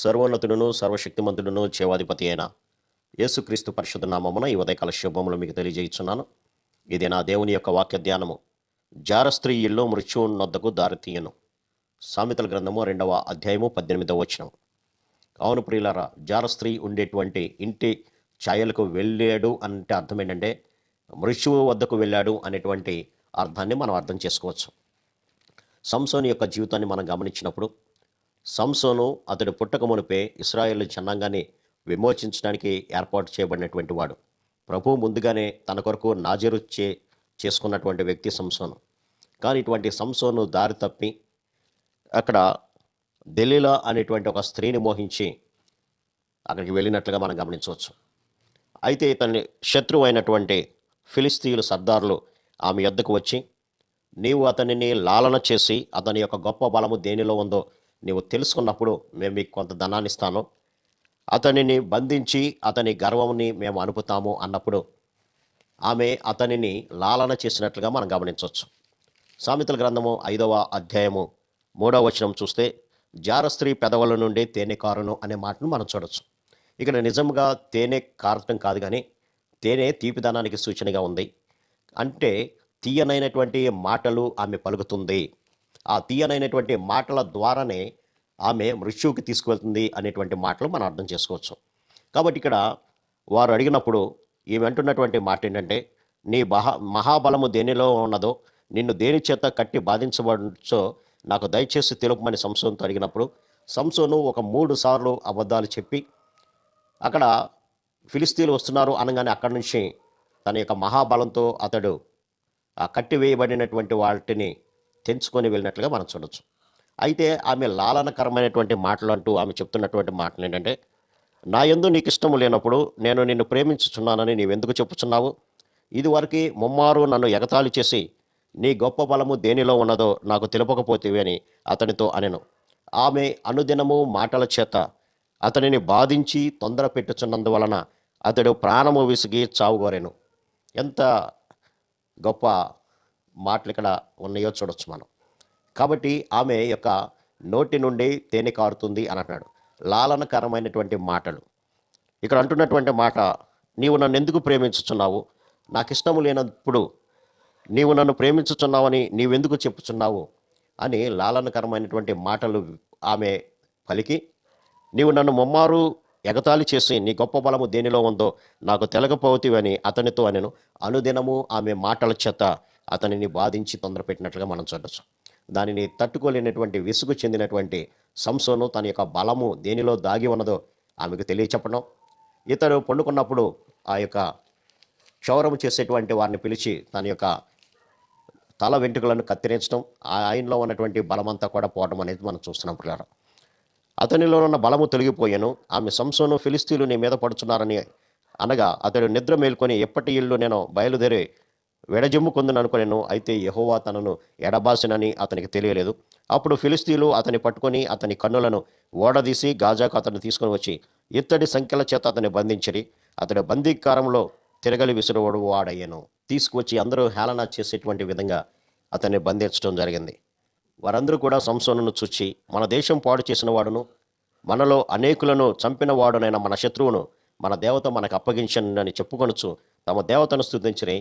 సర్వోన్నతుడును సర్వశక్తిమంతుడును చేవాధిపతి అయిన యేసుక్రీస్తు పరిషత్ నామమున ఈ ఉదయకాల శుభములు మీకు తెలియజేయుచున్నాను. ఇది నా దేవుని యొక్క వాక్య ధ్యానము. జారస్త్రీ ఇల్లు మృత్యువు నొద్దకు దారితీయను సామెతల గ్రంథము రెండవ అధ్యాయము పద్దెనిమిదవ వచనం. అవును ప్రియులారా జారస్త్రీ ఉండేటువంటి ఇంటి ఛాయలకు వెళ్ళాడు అంటే అర్థం ఏంటంటే మృత్యువు వద్దకు వెళ్ళాడు అనేటువంటి అర్థాన్ని మనం అర్థం చేసుకోవచ్చు. సంసోని యొక్క జీవితాన్ని మనం గమనించినప్పుడు సంసోను అతడు పుట్టక మునిపే ఇస్రాయేల్ జనాంగాన్ని విమోచించడానికి ఏర్పాటు చేయబడినటువంటి వాడు. ప్రభు ముందుగానే తన కొరకు నాజరు చే చేసుకున్నటువంటి వ్యక్తి సంసోను. కానీ ఇటువంటి సంసోను దారి తప్పి అక్కడ దెలీలా అనేటువంటి ఒక స్త్రీని మోహించి అక్కడికి వెళ్ళినట్లుగా మనం గమనించవచ్చు. అయితే ఇతని శత్రువు అయినటువంటి ఫిలిస్తీయులు సర్దారులు ఆమె యొద్దకు వచ్చి నీవు అతనిని లాలన చేసి అతని యొక్క గొప్ప బలము దేనిలో ఉందో నీవు తెలుసుకున్నప్పుడు మేము మీకు కొంత ధనాన్ని ఇస్తాను. అతనిని బంధించి అతని గర్వంని మేము అనుపుతాము అన్నప్పుడు ఆమె అతనిని లాలన చేసినట్లుగా మనం గమనించవచ్చు. సామెతల గ్రంథము ఐదవ అధ్యాయము మూడవ వచనం చూస్తే జారస్త్రీ పెదవుల నుండి తేనె కారును అనే మాటను మనం చూడొచ్చు. ఇక్కడ నిజంగా తేనె కారటం కాదు కానీ తేనె తీపిదనానికి సూచనగా ఉంది. అంటే తీయనైనటువంటి మాటలు ఆమె పలుకుతుంది. ఆ తీయనైనటువంటి మాటల ద్వారానే ఆమె మృత్యువుకి తీసుకువెళ్తుంది అనేటువంటి మాటలు మనం అర్థం చేసుకోవచ్చు. కాబట్టి ఇక్కడ వారు అడిగినప్పుడు ఈమె అంటున్నటువంటి మాట ఏంటంటే నీ మహా మహాబలము దేనిలో ఉన్నదో నిన్ను దేని చేత కట్టి బాధించబడచో నాకు దయచేసి తెలుపమని సంసోన్తో అడిగినప్పుడు సంసోను ఒక మూడు సార్లు అబద్ధాలు చెప్పి అక్కడ ఫిలిస్తీన్లు వస్తున్నారు అనగానే అక్కడి నుంచి తన యొక్క మహాబలంతో అతడు ఆ కట్టివేయబడినటువంటి వాటిని తెంచుకొని వెళ్ళినట్లుగా మనం చూడొచ్చు. అయితే ఆమె లాలనకరమైనటువంటి మాటలు అంటూ ఆమె చెప్తున్నటువంటి మాటలు ఏంటంటే నా ఎందు నీకు ఇష్టము లేనప్పుడు నేను నిన్ను ప్రేమించుచున్నానని నీవెందుకు చెప్పుచున్నావు? ఇదివరకు ముమ్మారు నన్ను ఎగతాళి చేసి నీ గొప్ప బలము దేనిలో ఉన్నదో నాకు తెలుపకపోతేవి అని అతనితో అనెను. ఆమె అనుదినము మాటల చేత అతనిని బాధించి తొందర పెట్టుచున్నందువలన అతడు ప్రాణము విసిగి చావుగోరెను. ఎంత గొప్ప మాటలు ఇక్కడ ఉన్నాయో చూడొచ్చు మనం. కాబట్టి ఆమె యొక్క నోటి నుండి తేనె కారుతుంది అని అంటున్నాడు లాలనకరమైనటువంటి మాటలు. ఇక్కడ అంటున్నటువంటి మాట నీవు నన్ను ఎందుకు ప్రేమించుచున్నావు? నాకు ఇష్టము లేనప్పుడు నీవు నన్ను ప్రేమించుచున్నావని నీవెందుకు చెప్పుచున్నావు? అని లాలనకరమైనటువంటి మాటలు ఆమె పలికి నీవు నన్ను ముమ్మారు ఎగతాళి చేసి నీ గొప్ప బలము దేనిలో ఉందో నాకు తెలకపోతివని అతనితో అనెను. అనుదినము ఆమె మాటల చేత అతనిని బాధించి తొందరపెట్టినట్లుగా మనం చూడొచ్చు. దానిని తట్టుకోలేనటువంటి విసుగు చెందినటువంటి సంసోను తన యొక్క బలము దేనిలో దాగి ఉన్నదో ఆమెకు తెలియచెప్పడం. ఇతడు పండుకున్నప్పుడు ఆ యొక్క క్షౌరం చేసేటువంటి వారిని పిలిచి తన యొక్క తల వెంట్రుకలను కత్తిరించడం ఆ ఆయనలో ఉన్నటువంటి బలమంతా కూడా పోవడం అనేది మనం చూస్తున్నాం పిల్లలు అతనిలో ఉన్న బలము తొలగిపోయాను. ఆమె సంసోను ఫిలిస్తీన్లు నీ మీద పడుచున్నారని అనగా అతడు నిద్ర మేల్కొని ఎప్పటి ఇల్లు నేను బయలుదేరి వెడజమ్ముకుందని అనుకునేను అయితే యహోవా తనను ఎడబాసినని అతనికి తెలియలేదు. అప్పుడు ఫిలిస్తీన్లు అతని పట్టుకొని అతని కన్నులను ఓడదీసి గాజాకు అతను తీసుకొని వచ్చి ఇత్తడి సంఖ్యల చేత అతన్ని బంధించిరి అతడు బందీకారంలో తిరగలి విసురువడు వాడయ్యను. తీసుకువచ్చి అందరూ హేళన చేసేటువంటి విధంగా అతన్ని బంధించడం జరిగింది. వారందరూ కూడా సంసోనను చూచి మన దేశం పాడు చేసిన వాడును మనలో అనేకులను చంపిన వాడునైన మన శత్రువును మన దేవత మనకు అప్పగించనని చెప్పుకొనుచు తమ దేవతను స్తుతించిరి.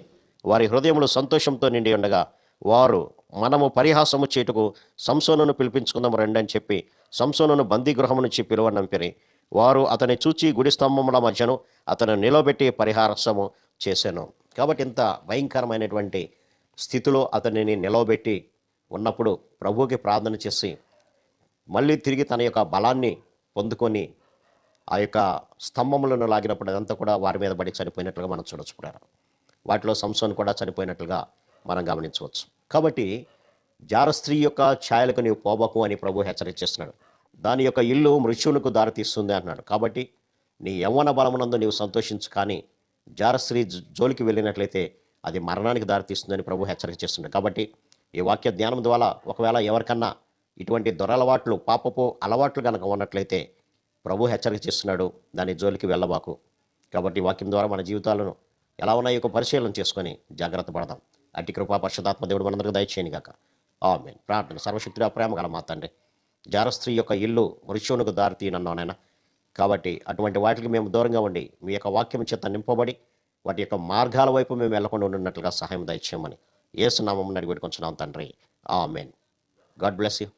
వారి హృదయములు సంతోషంతో నిండి ఉండగా వారు మనము పరిహాసము చేటుకు సంసోనను పిలిపించుకుందాం రండి అని చెప్పి సంసోనను బందీగృహం నుంచి పిలువనంపిరి వారు అతని చూచి గుడి స్తంభముల మధ్యను అతను నిలబెట్టి పరిహారసము చేశాను కాబట్టి ఇంత భయంకరమైనటువంటి స్థితిలో అతనిని నిలవబెట్టి ఉన్నప్పుడు ప్రభువుకి ప్రార్థన చేసి మళ్ళీ తిరిగి తన యొక్క బలాన్ని పొందుకొని ఆ యొక్క స్తంభములను లాగినప్పుడు అదంతా కూడా వారి మీద పడి చనిపోయినట్లుగా మనం చూడొచ్చు కూడా. వాటిలో సంసోన్ కూడా చనిపోయినట్లుగా మనం గమనించవచ్చు. కాబట్టి జారస్త్రీ యొక్క ఛాయలకు నీవు పోబకు అని ప్రభు హెచ్చరించేస్తున్నాడు దాని యొక్క ఇల్లు మృత్యువునకు దారితీస్తుంది అన్నాడు కాబట్టి నీ యవ్వన బలమునందు నీవు సంతోషించు కానీ జారస్త్రీ జోలికి వెళ్ళినట్లయితే అది మరణానికి దారితీస్తుందని ప్రభు హెచ్చరిక చేస్తున్నాడు. కాబట్టి ఈ వాక్య ధ్యానం ద్వారా ఒకవేళ ఎవరికన్నా ఇటువంటి దొరలవాట్లు పాపపు అలవాట్లు కనుక ఉన్నట్లయితే ప్రభు హెచ్చరిక చేస్తున్నాడు. దాని జోలికి వెళ్ళబాకు. కాబట్టి వాక్యం ద్వారా మన జీవితాలను ఎలా ఉన్నాయో ఒక పరిశీలన చేసుకొని జాగ్రత్త పడదాం. అట్టి కృపా పరిశుధాత్మ దేవుడు మనందరికీ దయచేయని గాక. ఆమెన్. ప్రార్థన సర్వశక్తిగా ప్రేమ గల మా తండ్రి జారస్త్రీ యొక్క ఇల్లు మృత్యువునకు దారి నాయన. కాబట్టి అటువంటి వాటికి మేము దూరంగా ఉండి మీ యొక్క వాక్యం చేత నింపబడి వాటి యొక్క మార్గాల వైపు మేము వెళ్ళకుండా ఉండినట్లుగా సహాయం దయచేయమని ఏసునామం అడిగి పెట్టుకుంటున్నాం తండ్రి. ఆ మెయిన్ గాడ్ బ్లెస్ యూ.